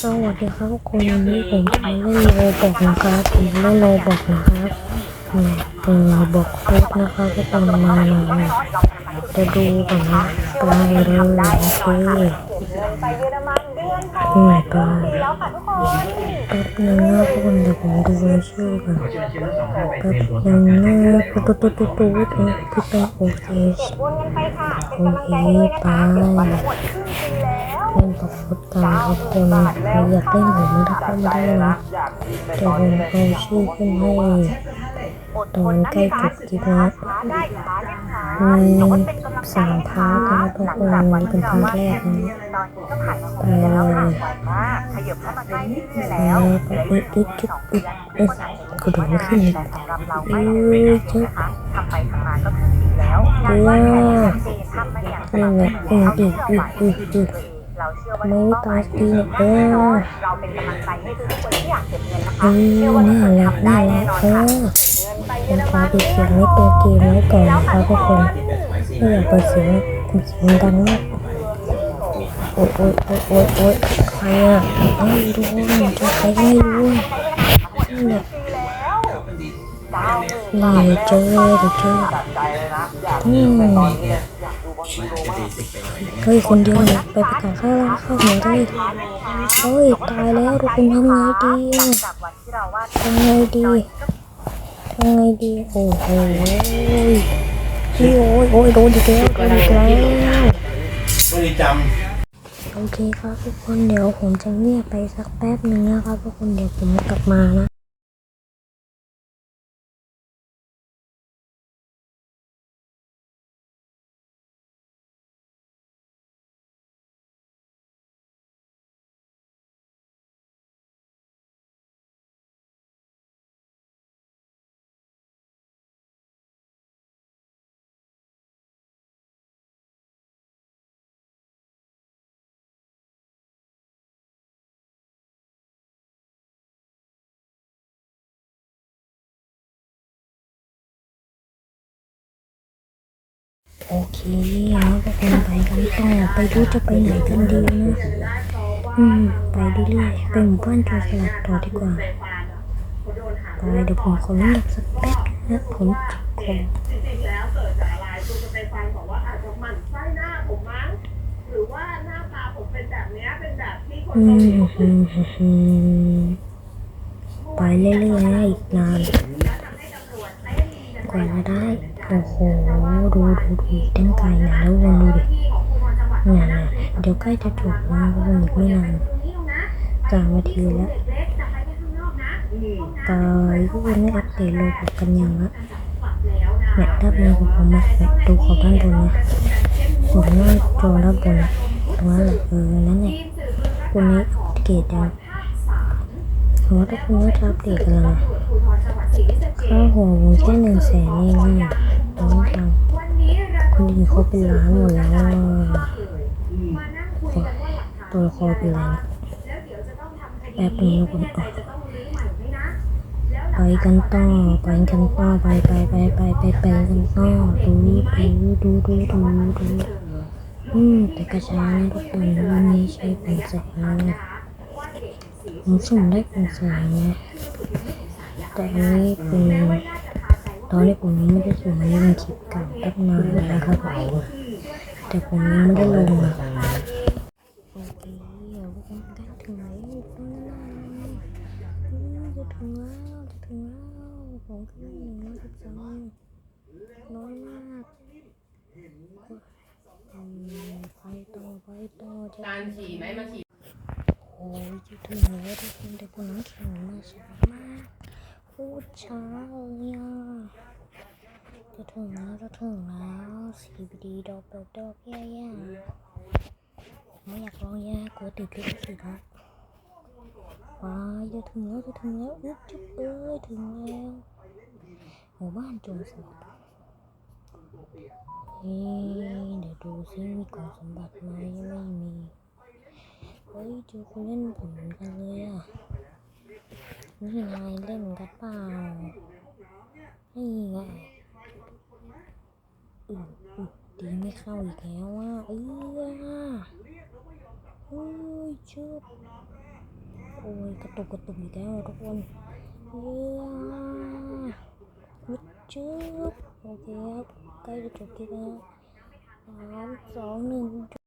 สวัสดีครับทุกคนวันนี้ผมจะมาเล่นโรบอกนะครับผมเล่นโรบอกนะครับอืมเปิดบอกโค้ดนะครับทุกคนมาเลยจะดูก่อนนะไปเลยโอเคไปเยอรมันเดือนพออืมไปแล้วค่ะทุกคนแป๊บนึงนะทุกคนเดี๋ยวผมดูรายชื่อก่อนแป๊บนึงนะตุ๊ดตุ๊ดตุ๊ดตุ๊ดตุ๊ดเออพี่แป๊บโอเคเก็บวนกันไป ค่นกำลังใจให้ด้วยนเก็บวันหมดครึ่งปีแล้วเล่นบอกโค้กันทุกคนใครอยากเล่นผมทักเข้ามาได้นะเดี๋ยวผมเอาชื่อขึ้นให้ตอนใกล้จบคลิปนะช้าได้านะมีโน้ตเป็นใจสามพาร์ทนะทุกคนวันเป็นพาร์ทแรกนะตอนนี้ก็ผ่านมาหกเอนแล้วค่ะไวกขยับเข้ามาใกล้นิดเดียวแล้แล้ววเหลืออึอีดกอึดแค่อึดองอึเอนอึดที่กระโดดขึ้นแต่สำหรับเราไม่ได้เลยนะคะทำไปทำมาก็ครึ่งปีแล้วงานวาดแผนชัดเจนทำมาอย่างสนี่ม่ำไงเสมอึอดเอาไปเอาไม่เป้าหตามายตีคือเอแน่นอเราเป็นกำลังใจให้ทุกคนที่อยากเก็บเงินนะคะเชื่อว่าทุกคนทำได้แน่นอนค่ะเงินไปเยผอมรขอมันปิดเสียงในตัวเกมไว้ก่อนครับทุกคนไม่อยากเปิดเสียงเสียงดังมากโอ๊ยโอ๊ยโอ๊ยโอ๊ยโอ๊ยใครอะเอ้ยดูจะใครไม่รู้นี่แหละดาวหนึ่ งนี่เจอเดี๋ยวเจออืมเฮ้ยคนเดียวเนี่ยไปประกาศข้าวข้าวหัวได้เฮ้ยตายแล้วทุกคนทำไงดีอะจากวันที่เราวาดทำไงดีทำไงดีโอ้โหโอ้ยโอ้ยโดนอีกแล้วโดนอีกแล้วไม่ได้จโอเคครับทุกคนเดี๋ยวผมจะเงียบไปสักแป๊บหนึ่งนะครับทุกคนเดี๋ยวผมกลับมานะ เคแล้วทุกคนไปกันต่อไปดูจะไปไหนกันดีนะอืมไปเรื่อยๆไปหมู่บ้านโจรสลัดต่อดีกว่าไปเดี๋ยวผมขอเงียบสักแป๊บนะผมจิดจากอะคงบอกว่าอาจจะหมั่นไส้หน้าผมมั้งหรือว่าหน้าตาผมเป็นแบบเนี้ยเป็นแบบที่คนอืมอืมไปเรื่อยๆอีกนานกว่าจะได้ โอ้โห ดูดูดูตั้งไกลนะแล้ววนดูดิเนี่ยเนี่ยเดี๋ยวใกล้จะจบนะทุกคนอีกไม่นานสามนาทีแล้วตายทุกคนไม่อัปเดตโลกกันยังละเนี่ยด้านบนของผมอะเนี่ยดูขอบด้านบนนะหัวหน้าจอด้านบนอะตรงนั้นแหละเออนั่นแหละคนนี้อัปเกรดยังผมว่าทุกคนน่าจะอัปเดตกันแล้วนะค่าหัวผมแค่หนึ่งแสนเองนี่ น้องทำคนอื่นเขาเป็นล้านหมดแล้วตัวละครเป็นอะไรนะแป๊บนึงนะผมอะไปกันต่อไปกันต่อไปไปไปไปไปไปกันต่อดูดูดูดูดูดูอืมแต่กระชานะทุกคนวันนี้ใช้เป็นแสนนะผมสุ่มได้เป็นแสนนะแต่อันนี้เป็น ตอนนี้ผมยังไม่ได้สุ่มอันนี้เป็นคลิปก่าตั้งนานแล้วนะครับผมแต่ผมยังไม่ได้ลงอะโอเคเดี๋ยวพวกมันใกล้ถึงแล้วต้นน้ำจะถึงแล้วจะถึงแล้วของขึ้นหนึ่งร้อยสิบสองน้อยมากไปต่อไปต่อจะการฉี่ไหมมาฉี่โอ้ยจะถึงแล้วทุกคนแต่คุณน้ำแข็งมาช้ามาก โคตรช้าเลยอะจะถึงแล้วจะถึงแล้วสีดีดอกดอกดอกแย่ๆไม่อยากร้องแย่กลัวติดลิขสิทธิ์ครับว้ายจะถึงแล้วจะถึงแล้วอึ๊บจุ๊บเอ้ยถึงแล้วหมู่บ้านจรสลัดเฮ้ยเดี๋ยวดูซิมีกล่องสมบัติไหมไม่มี เฮ้ยเจอคนเล่นผมกันเลยอะ นี่ไงเล่นกันเปล่านี่ไงอืออือดีไม่เข้าอีกแล้วอะเออเฮ้ยชอบโอ้ยกระตุกกระตุกอีกแล้วทุกคนเย้มิดจึ๊บโอเคครับใกล้จะจบที่แล้วสามสองหนึ่งจ